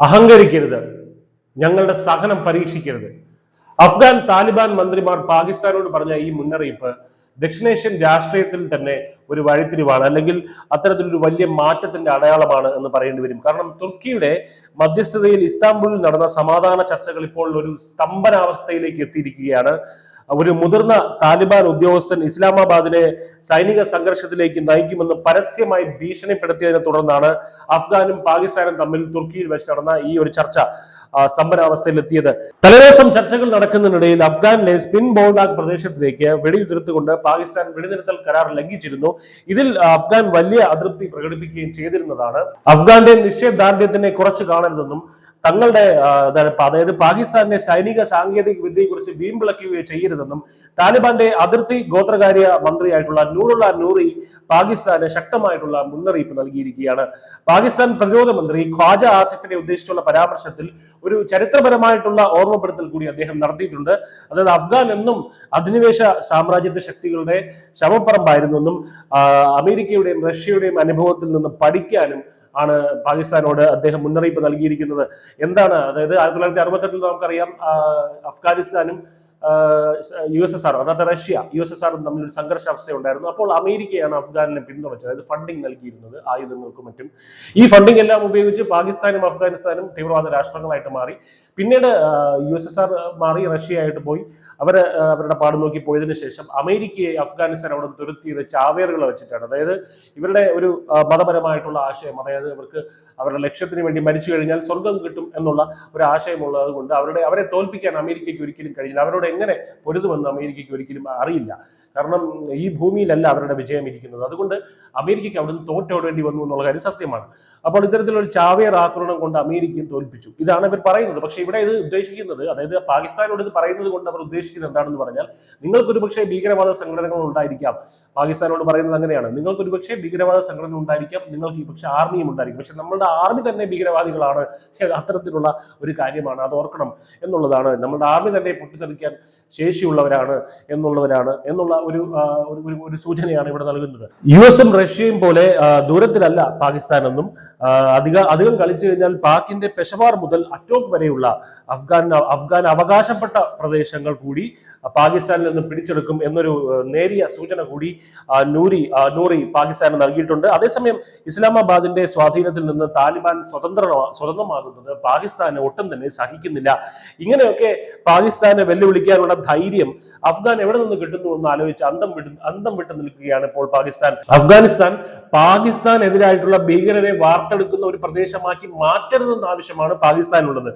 അഹങ്കരിക്കരുത്. ഞങ്ങളുടെ സഹനം പരീക്ഷിക്കരുത്. അഫ്ഗാൻ താലിബാൻ മന്ത്രിമാർ പാകിസ്ഥാനോട് പറഞ്ഞ ഈ മുന്നറിയിപ്പ് ദക്ഷിണേഷ്യൻ രാഷ്ട്രീയത്തിൽ തന്നെ ഒരു വഴിത്തിരിവാണ് അല്ലെങ്കിൽ അത്തരത്തിലൊരു വലിയ മാറ്റത്തിന്റെ അടയാളമാണ് എന്ന് പറയേണ്ടി വരും. കാരണം തുർക്കിയുടെ മധ്യസ്ഥതയിൽ ഇസ്താംബുളിൽ നടന്ന സമാധാന ചർച്ചകൾ ഇപ്പോൾ ഒരു സ്തംഭനാവസ്ഥയിലേക്ക് എത്തിയിരിക്കുകയാണ്. ഒരു മുതിർന്ന താലിബാൻ ഉദ്യോഗസ്ഥൻ ഇസ്ലാമാബാദിനെ സൈനിക സംഘർഷത്തിലേക്ക് നയിക്കുമെന്ന് പരസ്യമായി ഭീഷണിപ്പെടുത്തിയതിനെ തുടർന്നാണ് അഫ്ഗാനും പാകിസ്ഥാനും തമ്മിൽ തുർക്കിയിൽ വെച്ച് നടന്ന ഈ ഒരു ചർച്ച ആ, സ്തംഭനാവസ്ഥയിലെത്തിയത് തലേദിവസം ചർച്ചകൾ നടക്കുന്നതിനിടയിൽ അഫ്ഗാനിലെ സ്പിൻ ബോൾഡാക് പ്രദേശത്തിലേക്ക് വെടിയുതിർത്തുകൊണ്ട് പാകിസ്ഥാൻ വെടിനിർത്തൽ കരാർ ലംഘിച്ചിരുന്നു. ഇതിൽ അഫ്ഗാൻ വലിയ അതൃപ്തി പ്രകടിപ്പിക്കുകയും ചെയ്തിരുന്നതാണ്. അഫ്ഗാന്റെ നിശ്ചയദാർഢ്യത്തിനെ കുറച്ച് കാണരുതെന്നും തങ്ങളുടെ അതായത് പാകിസ്ഥാനിലെ സൈനിക സാങ്കേതിക വിദ്യയെക്കുറിച്ച് വീമ്പിളക്കുകയോ ചെയ്യരുതെന്നും താലിബാന്റെ അതിർത്തി ഗോത്രകാര്യ മന്ത്രിയായിട്ടുള്ള നൂറുള്ള നൂറി പാകിസ്ഥാന് ശക്തമായിട്ടുള്ള മുന്നറിയിപ്പ് നൽകിയിരിക്കുകയാണ്. പാകിസ്ഥാൻ പ്രതിരോധ മന്ത്രി ഖ്വാജ ആസിഫിനെ ഉദ്ദേശിച്ചുള്ള പരാമർശത്തിൽ ഒരു ചരിത്രപരമായിട്ടുള്ള ഓർമ്മപ്പെടുത്തൽ കൂടി അദ്ദേഹം നടത്തിയിട്ടുണ്ട്. അതായത് അഫ്ഗാൻ എന്നും അധിനിവേശ സാമ്രാജ്യത്വ ശക്തികളുടെ ശവപ്പറമ്പായിരുന്നു എന്നും അമേരിക്കയുടെയും റഷ്യയുടെയും അനുഭവത്തിൽ നിന്ന് പഠിക്കാനും ആണ് പാകിസ്ഥാനോട് അദ്ദേഹം മുന്നറിയിപ്പ് നൽകിയിരിക്കുന്നത്. എന്താണ്? അതായത് ആയിരത്തി തൊള്ളായിരത്തി അറുപത്തെട്ടിൽ നമുക്കറിയാം അഫ്ഗാനിസ്ഥാനും യു എസ് എസ് ആർ അതായത് റഷ്യ യു എസ് എസ് ആറും തമ്മിൽ ഒരു സംഘർഷാവസ്ഥ ഉണ്ടായിരുന്നു അപ്പോൾ അമേരിക്കയാണ് അഫ്ഗാനിനെ പിന്തുണച്ചത് അതായത് ഫണ്ടിങ് നൽകിയിരുന്നത് ആയുധങ്ങൾക്കും മറ്റും. ഈ ഫണ്ടിങ് എല്ലാം ഉപയോഗിച്ച് പാകിസ്ഥാനും അഫ്ഗാനിസ്ഥാനും തീവ്രവാദ രാഷ്ട്രങ്ങളായിട്ട് മാറി. പിന്നീട് യു എസ് എസ് ആർ മാറി റഷ്യയായിട്ട് പോയി. അവർ അവരുടെ പാട് നോക്കി പോയതിന് ശേഷം അമേരിക്കയെ അഫ്ഗാനിസ്ഥാൻ അവിടെ തുരത്തിയത് ചാവേറുകൾ വെച്ചിട്ടാണ്. അതായത് ഇവരുടെ ഒരു മതപരമായിട്ടുള്ള ആശയം അതായത് ഇവർക്ക് അവരുടെ ലക്ഷ്യത്തിന് വേണ്ടി മരിച്ചു കഴിഞ്ഞാൽ സ്വർഗം കിട്ടും എന്നുള്ള ഒരു ആശയമുള്ളത് കൊണ്ട് അവരുടെ അവരെ തോൽപ്പിക്കാൻ അമേരിക്കയ്ക്ക് ഒരിക്കലും കഴിയില്ല അവരോട് എങ്ങനെ പൊരുതുമെന്ന് അമേരിക്കയ്ക്ക് ഒരിക്കലും അറിയില്ല. കാരണം ഈ ഭൂമിയിലല്ല അവരുടെ വിജയം ഇരിക്കുന്നത്. അതുകൊണ്ട് അമേരിക്കയ്ക്ക് അവിടുന്ന് തോറ്റോടേണ്ടി വന്നു എന്നുള്ള കാര്യം സത്യമാണ്. അപ്പോൾ ഇത്തരത്തിലൊരു ചാവേർ ആക്രമണം കൊണ്ട് അമേരിക്കയും തോൽപ്പിച്ചു. ഇതാണ് ഇവർ പറയുന്നത്. പക്ഷെ ഇവിടെ ഇത് ഉദ്ദേശിക്കുന്നത് അതായത് പാകിസ്ഥാനോട് ഇത് പറയുന്നത് കൊണ്ട് അവർ ഉദ്ദേശിക്കുന്നത് എന്താണെന്ന് പറഞ്ഞാൽ നിങ്ങൾക്കൊരു പക്ഷേ ഭീകരവാദ സംഘടനകൾ ഉണ്ടായിരിക്കാം. പാകിസ്ഥാനോട് പറയുന്നത് അങ്ങനെയാണ്. നിങ്ങൾക്കൊരു പക്ഷേ ഭീകരവാദ സംഘടന ഉണ്ടായിരിക്കാം. നിങ്ങൾക്ക് ഈ പക്ഷേ ആർമിയും ഉണ്ടായിരിക്കും. പക്ഷെ നമ്മളുടെ ആർമി തന്നെ ഭീകരവാദികളാണ്. അത്തരത്തിലുള്ള ഒരു കാര്യമാണ്. അത് ഓർക്കണം എന്നുള്ളതാണ്. നമ്മുടെ ആർമി തന്നെ പൊട്ടിത്തെറിക്കാൻ ശേഷിയുള്ളവരാണ് എന്നുള്ളവരാണ് എന്നുള്ള ഒരു ഒരു- സൂചനയാണ് ഇവിടെ നൽകുന്നത്. യു എസും റഷ്യയും പോലെ ദൂരത്തിലല്ല പാകിസ്ഥാൻ എന്നും അധിക അധികം കളിച്ചു കഴിഞ്ഞാൽ പാക്കിന്റെ പെഷവാർ മുതൽ അറ്റോക് വരെയുള്ള അഫ്ഗാൻ അഫ്ഗാൻ അവകാശപ്പെട്ട പ്രദേശങ്ങൾ കൂടി പാകിസ്ഥാനിൽ നിന്ന് പിടിച്ചെടുക്കും എന്നൊരു നേരിയ സൂചന കൂടി നൂരി നൂറി പാകിസ്ഥാന് നൽകിയിട്ടുണ്ട്. അതേസമയം ഇസ്ലാമാബാദിന്റെ സ്വാധീനത്തിൽ നിന്ന് താലിബാൻ സ്വതന്ത്ര സ്വതന്ത്രമാകുന്നത് പാകിസ്ഥാന് ഒട്ടും തന്നെ സഹിക്കുന്നില്ല. ഇങ്ങനെയൊക്കെ പാകിസ്ഥാനെ വെല്ലുവിളിക്കാനുള്ള ധൈര്യം അഫ്ഗാൻ എവിടെ നിന്ന് കിട്ടുന്നു എന്ന് ആലോചിച്ച് അന്തം വിട്ട് അന്തം വിട്ട് നിൽക്കുകയാണ് ഇപ്പോൾ പാകിസ്ഥാൻ. അഫ്ഗാനിസ്ഥാൻ പാകിസ്ഥാൻ എതിരായിട്ടുള്ള ഭീകരരെ വാർത്തെടുക്കുന്ന ഒരു പ്രദേശമാക്കി മാറ്റരുതെന്ന ആവശ്യമാണ് പാകിസ്ഥാനുള്ളത്.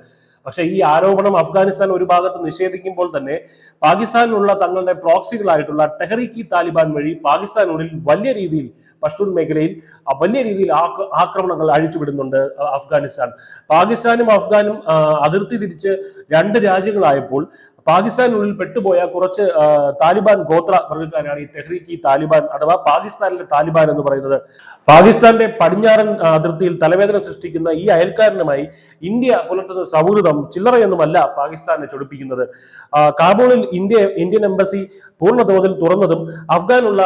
പക്ഷെ ഈ ആരോപണം അഫ്ഗാനിസ്ഥാൻ ഒരു ഭാഗത്ത് നിഷേധിക്കുമ്പോൾ തന്നെ പാകിസ്ഥാനിലുള്ള തങ്ങളുടെ പ്രോക്സികളായിട്ടുള്ള ടെഹറിക്കി താലിബാൻ വഴി പാകിസ്ഥാനുള്ളിൽ വലിയ രീതിയിൽ പഷ്തൂൺ മേഖലയിൽ വലിയ രീതിയിൽ ആക്രമണങ്ങൾ അഴിച്ചുവിടുന്നുണ്ട് അഫ്ഗാനിസ്ഥാൻ. പാകിസ്ഥാനും അഫ്ഗാനും അതിർത്തി തിരിച്ച് രണ്ട് രാജ്യങ്ങളായപ്പോൾ പാകിസ്ഥാനുള്ളിൽ പെട്ടുപോയ കുറച്ച് താലിബാൻ ഗോത്ര വർഗക്കാരാണ് ഈ തെഹ്രീക്ക് താലിബാൻ അഥവാ പാകിസ്ഥാനിലെ താലിബാൻ എന്ന് പറയുന്നത്. പാകിസ്ഥാന്റെ പടിഞ്ഞാറൻ അതിർത്തിയിൽ തലവേദന സൃഷ്ടിക്കുന്ന ഈ അയൽക്കാരനുമായി ഇന്ത്യ പുലർത്തുന്ന സൗഹൃദം ചില്ലറയൊന്നുമല്ല പാകിസ്ഥാനെ ചൊടിപ്പിക്കുന്നത്. കാബൂളിൽ ഇന്ത്യ ഇന്ത്യൻ എംബസി പൂർണ പൂർണതോതിൽ തുറന്നതും അഫ്ഗാനുള്ള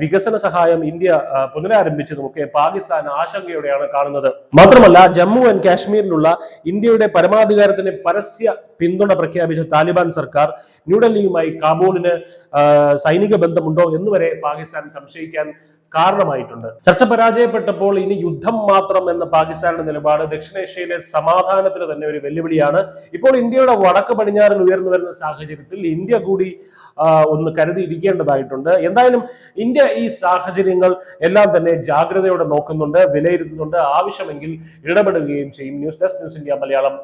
വികസന സഹായം ഇന്ത്യ പുനരാരംഭിച്ചതും പുനരാരംഭിച്ചതുമൊക്കെ പാകിസ്ഥാൻ ആശങ്കയോടെയാണ് കാണുന്നത്. മാത്രമല്ല ജമ്മു ആൻഡ് കാശ്മീരിലുള്ള ഇന്ത്യയുടെ പരമാധികാരത്തിന് പരസ്യ പിന്തുണ പ്രഖ്യാപിച്ച താലിബാൻ സർക്കാർ ന്യൂഡൽഹിയുമായി കാബൂളിന് സൈനിക ബന്ധമുണ്ടോ എന്നുവരെ പാകിസ്ഥാൻ സംശയിക്കാൻ കാരണമായിട്ടുണ്ട്. ചർച്ച പരാജയപ്പെട്ടപ്പോൾ ഇനി യുദ്ധം മാത്രം എന്ന പാകിസ്ഥാന്റെ നിലപാട് ദക്ഷിണേഷ്യയിലെ സമാധാനത്തിന് തന്നെ ഒരു വെല്ലുവിളിയാണ്. ഇപ്പോൾ ഇന്ത്യയുടെ വടക്ക് പടിഞ്ഞാറിൽ ഉയർന്നു വരുന്ന സാഹചര്യത്തിൽ ഇന്ത്യ കൂടി ഒന്ന് കരുതിയിരിക്കേണ്ടതായിട്ടുണ്ട്. എന്തായാലും ഇന്ത്യ ഈ സാഹചര്യങ്ങൾ എല്ലാം തന്നെ ജാഗ്രതയോടെ നോക്കുന്നുണ്ട് വിലയിരുത്തുന്നുണ്ട്. ആവശ്യമെങ്കിൽ ഇടപെടുകയും ചെയ്യും. News desk news India Malayalam.